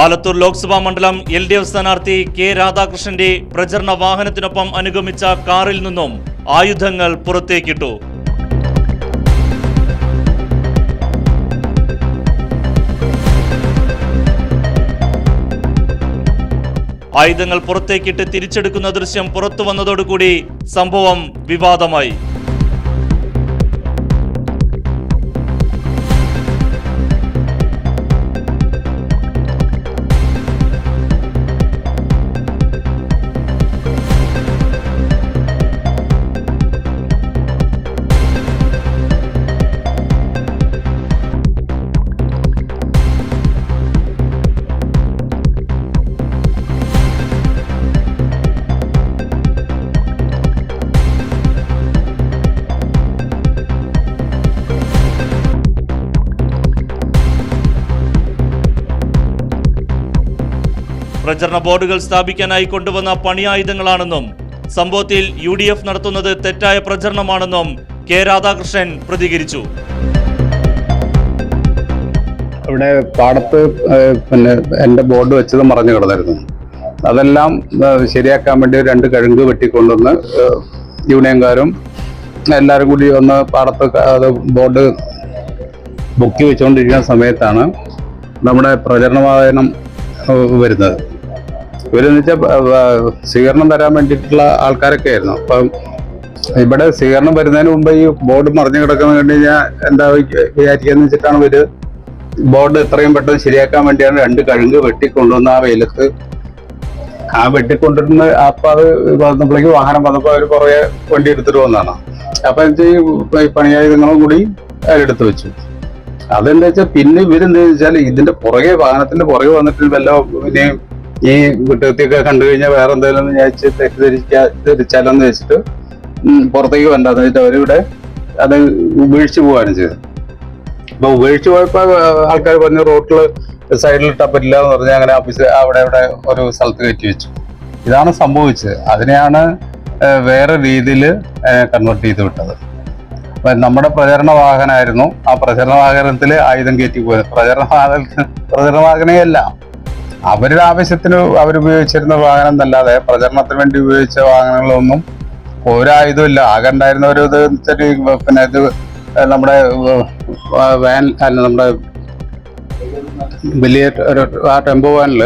Alathur Lok Sabha മണ്ഡലം L D F സ്ഥാനാർത്ഥി K രാധാകൃഷ്ണന്റെ പ്രചരണ വാഹനത്തിനൊപ്പം അനുഗമിച്ച കാറിൽ നിന്നും ആയുധങ്ങൾ പുറത്തേക്കിട്ടു. ആയുധങ്ങൾ പുറത്തേക്കിട്ട് തിരിച്ചെടുക്കുന്ന ദൃശ്യം പുറത്തു വന്നതോടുകൂടി സംഭവം വിവാദമായി. പ്രചരണ ബോർഡുകൾ സ്ഥാപിക്കാനായി കൊണ്ടുവന്ന പണിയായുധങ്ങളാണെന്നും സംഭവത്തിൽ യു ഡി എഫ് നടത്തുന്നത് തെറ്റായ പ്രചരണമാണെന്നും കെ രാധാകൃഷ്ണൻ പ്രതികരിച്ചു. ഇവിടെ പാടത്ത് പിന്നെ എന്റെ ബോർഡ് വെച്ചത് മറഞ്ഞു കിടന്നായിരുന്നു. അതെല്ലാം ശരിയാക്കാൻ വേണ്ടി രണ്ട് കഴുങ്ക് വെട്ടിക്കൊണ്ടുവന്ന് യൂണിയൻകാരും എല്ലാവരും കൂടി ഒന്ന് പാടത്ത് ബോർഡ് ബുക്കി വെച്ചുകൊണ്ടിരിക്കുന്ന സമയത്താണ് നമ്മുടെ പ്രചരണ വാഹനം വരുന്നത്. ഇവരെന്ന് വെച്ചാൽ സ്വീകരണം തരാൻ വേണ്ടിയിട്ടുള്ള ആൾക്കാരൊക്കെ ആയിരുന്നു അപ്പം ഇവിടെ സ്വീകരണം വരുന്നതിന് മുമ്പ് ഈ ബോർഡ് മറിഞ്ഞു കിടക്കുന്ന കണ്ടു കഴിഞ്ഞാൽ എന്താ വിചാരിക്കാന്ന് വെച്ചിട്ടാണ് ഇവർ ബോർഡ് എത്രയും പെട്ടെന്ന് ശരിയാക്കാൻ വേണ്ടിയാണ് രണ്ട് കഴുങ്ക് വെട്ടിക്കൊണ്ടുവന്ന ആ വെയിലത്ത് ആ വെട്ടിക്കൊണ്ടിരുന്ന അപ്പം അത് വന്നപ്പോഴേക്ക് വാഹനം വന്നപ്പോൾ അവർ കുറെ വണ്ടി എടുത്തിട്ട് വന്നതാണ്. അപ്പൊ വെച്ചാൽ ഈ പണിയായുധങ്ങളും കൂടി അതിലെടുത്ത് വെച്ചു. അതെന്താ വെച്ചാൽ പിന്നെ ഇവരെന്താ വെച്ചാൽ ഇതിന്റെ പുറകെ വാഹനത്തിന്റെ പുറകെ വന്നിട്ട് വല്ല പിന്നെ ഈ കുറ്റകൃത്യമൊക്കെ കണ്ടു കഴിഞ്ഞാൽ വേറെ എന്തെങ്കിലും വിചാരിച്ച് തെറ്റിദ്ധരിക്കാ ധരിച്ചാലോന്ന് വെച്ചിട്ട് പുറത്തേക്ക് പുറത്തേക്ക് വരണ്ടെന്ന് വെച്ചിട്ട് അവരിവിടെ അത് ഉപേക്ഷിച്ച് പോവാനും ചെയ്തത്. അപ്പൊ ഉപേക്ഷിച്ച് പോയപ്പോ ആൾക്കാർ പറഞ്ഞു റോട്ടിൽ സൈഡിൽ ഇട്ടാൽ പറ്റില്ല എന്ന് പറഞ്ഞ് അങ്ങനെ ഓഫീസ് അവിടെ ഇവിടെ ഒരു സ്ഥലത്ത് കയറ്റി വെച്ചു. ഇതാണ് സംഭവിച്ചത്. അതിനെയാണ് വേറെ രീതിയിൽ കൺവേർട്ട് ചെയ്ത് വിട്ടത്. നമ്മുടെ പ്രചരണ വാഹനമായിരുന്നു ആ പ്രചരണ വാഹനത്തിൽ ആയുധം കയറ്റി പോയത്. പ്രചരണ വാഹന പ്രചരണ വാഹനയല്ല അവരുടെ ആവശ്യത്തിന് അവരുപയോഗിച്ചിരുന്ന വാഹനം എന്നല്ലാതെ പ്രചരണത്തിന് വേണ്ടി ഉപയോഗിച്ച വാഹനങ്ങളൊന്നും ഒരായുധം ഇല്ല ആകെ ഉണ്ടായിരുന്ന ഒരു ഇത് പിന്നെ ഇത് നമ്മുടെ വാൻ അല്ല നമ്മുടെ വലിയ ആ ടെമ്പോ വാനിൽ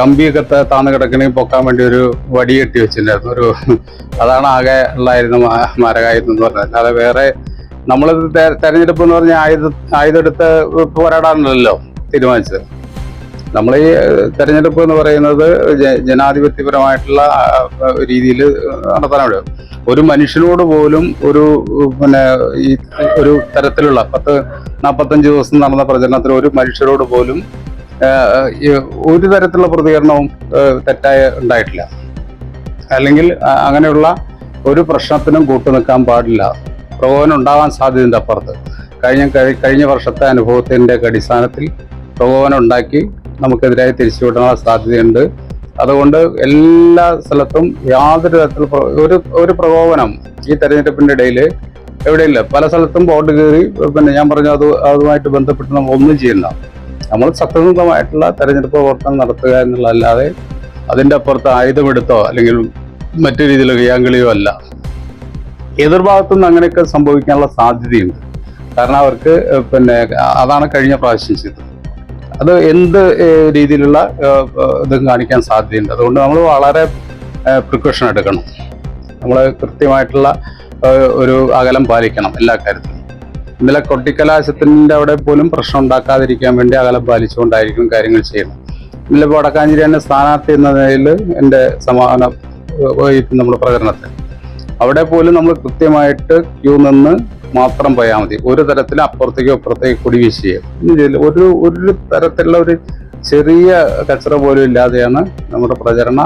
കമ്പിയൊക്കെ താന്ന് കിടക്കണമെങ്കിൽ പൊക്കാൻ വേണ്ടി ഒരു വടി കെട്ടി വെച്ചിട്ടുണ്ടായിരുന്നു. ഒരു അതാണ് ആകെ ഉള്ളായിരുന്നു മാരകായുധം എന്ന് പറഞ്ഞത്. അല്ലാതെ വേറെ നമ്മളിത് തെരഞ്ഞെടുപ്പ് എന്ന് പറഞ്ഞാൽ ആയുധ ആയുധം എടുത്ത് പോരാടാനല്ലോ തീരുമാനിച്ചത്. നമ്മൾ ഈ തെരഞ്ഞെടുപ്പ് എന്ന് പറയുന്നത് ജനാധിപത്യപരമായിട്ടുള്ള രീതിയിൽ നടത്താൻ നടത്താനാണ് ഒരു മനുഷ്യനോട് പോലും ഒരു പിന്നെ ഈ ഒരു തരത്തിലുള്ള പത്ത് നാൽപ്പത്തഞ്ച് ദിവസം നടന്ന പ്രചരണത്തിൽ ഒരു മനുഷ്യരോട് പോലും ഒരു തരത്തിലുള്ള പ്രതികരണവും തെറ്റായ ഉണ്ടായിട്ടില്ല. അല്ലെങ്കിൽ അങ്ങനെയുള്ള ഒരു പ്രശ്നത്തിനും കൂട്ടുനിൽക്കാൻ പാടില്ല. പ്രകോപനം ഉണ്ടാകാൻ സാധ്യതയുണ്ട് അപ്പുറത്ത്. കഴിഞ്ഞ കഴിഞ്ഞ വർഷത്തെ അനുഭവത്തിന്റെ അടിസ്ഥാനത്തിൽ പ്രകോപനം ഉണ്ടാക്കി നമുക്കെതിരായി തിരിച്ചുവിടാനുള്ള സാധ്യതയുണ്ട്. അതുകൊണ്ട് എല്ലാ സ്ഥലത്തും യാതൊരു തരത്തിലുള്ള ഒരു ഒരു പ്രകോപനം ഈ തെരഞ്ഞെടുപ്പിന്റെ ഇടയിൽ എവിടെയില്ല. പല സ്ഥലത്തും ബോർഡ് കയറി പിന്നെ ഞാൻ പറഞ്ഞു അത് അതുമായിട്ട് ബന്ധപ്പെട്ട് നമ്മൾ ഒന്നും ചെയ്യുന്ന നമ്മൾ സത്യസന്ധമായിട്ടുള്ള തെരഞ്ഞെടുപ്പ് പ്രവർത്തനം നടത്തുക എന്നുള്ളതല്ലാതെ അതിന്റെ അപ്പുറത്ത് ആയുധമെടുത്തോ അല്ലെങ്കിൽ മറ്റു രീതിയിലോ കയ്യാങ്കളിയോ അല്ല. എതിർഭാഗത്തുനിന്ന് അങ്ങനെയൊക്കെ സംഭവിക്കാനുള്ള സാധ്യതയുണ്ട്. കാരണം അവർക്ക് പിന്നെ അതാണ് കഴിഞ്ഞ പ്രാവശ്യം ചെയ്തത്. അത് എന്ത് രീതിയിലുള്ള ഇതും കാണിക്കാൻ സാധ്യതയുണ്ട്. അതുകൊണ്ട് നമ്മൾ വളരെ പ്രിക്കോഷൻ എടുക്കണം. നമ്മൾ കൃത്യമായിട്ടുള്ള ഒരു അകലം പാലിക്കണം എല്ലാ കാര്യത്തിലും. ഇന്നലെ കൊട്ടിക്കലാശത്തിന്റെ അവിടെ പോലും പ്രശ്നം ഉണ്ടാക്കാതിരിക്കാൻ വേണ്ടി അകലം പാലിച്ചുകൊണ്ടായിരിക്കും കാര്യങ്ങൾ ചെയ്യണം ഇന്നലെ വടക്കാഞ്ചേരി തന്നെ സ്ഥാനാർത്ഥി എന്ന നിലയിൽ എന്റെ സമാധാനം നമ്മുടെ പ്രകടനത്തിൽ. അവിടെ പോലും നമ്മൾ കൃത്യമായിട്ട് ക്യൂ നിന്ന് മാത്രം പോയാൽ മതി. ഒരു തരത്തിലും അപ്പുറത്തേക്കോ ഇപ്പുറത്തേക്കോ കൂടി ഒരു ഒരു തരത്തിലുള്ള ഒരു ചെറിയ കച്ചറ പോലും ഇല്ലാതെയാണ് നമ്മുടെ പ്രചരണ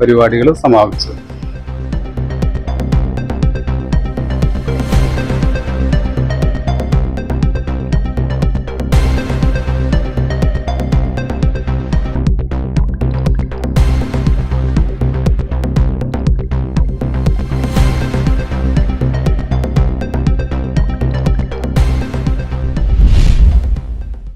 പരിപാടികൾ സമാപിച്ചത്.